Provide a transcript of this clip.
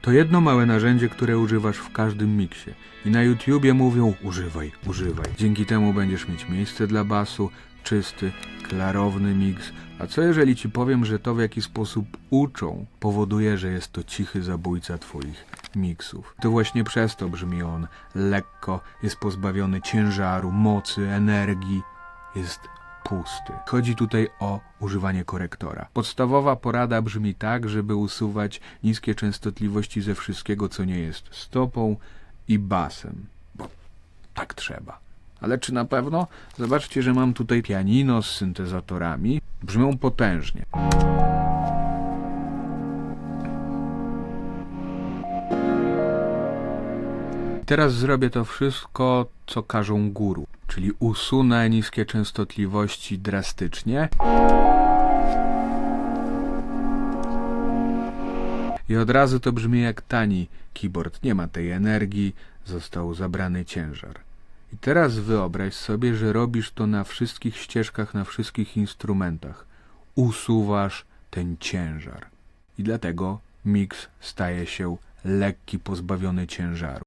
To jedno małe narzędzie, które używasz w każdym miksie. I na YouTubie mówią używaj, używaj. Dzięki temu będziesz mieć miejsce dla basu, czysty, klarowny miks. A co jeżeli ci powiem, że to w jaki sposób uczą powoduje, że jest to cichy zabójca twoich miksów. To właśnie przez to brzmi on lekko, jest pozbawiony ciężaru, mocy, energii, jest pusty. Chodzi tutaj o używanie korektora. Podstawowa porada brzmi tak, żeby usuwać niskie częstotliwości ze wszystkiego, co nie jest stopą i basem, bo tak trzeba. Ale czy na pewno? Zobaczcie, że mam tutaj pianino z syntezatorami. Brzmią potężnie. Teraz zrobię to wszystko, co każą guru, czyli usunę niskie częstotliwości drastycznie. I od razu to brzmi jak tani keyboard. Nie ma tej energii, został zabrany ciężar. I teraz wyobraź sobie, że robisz to na wszystkich ścieżkach, na wszystkich instrumentach. Usuwasz ten ciężar. I dlatego miks staje się lekki, pozbawiony ciężaru.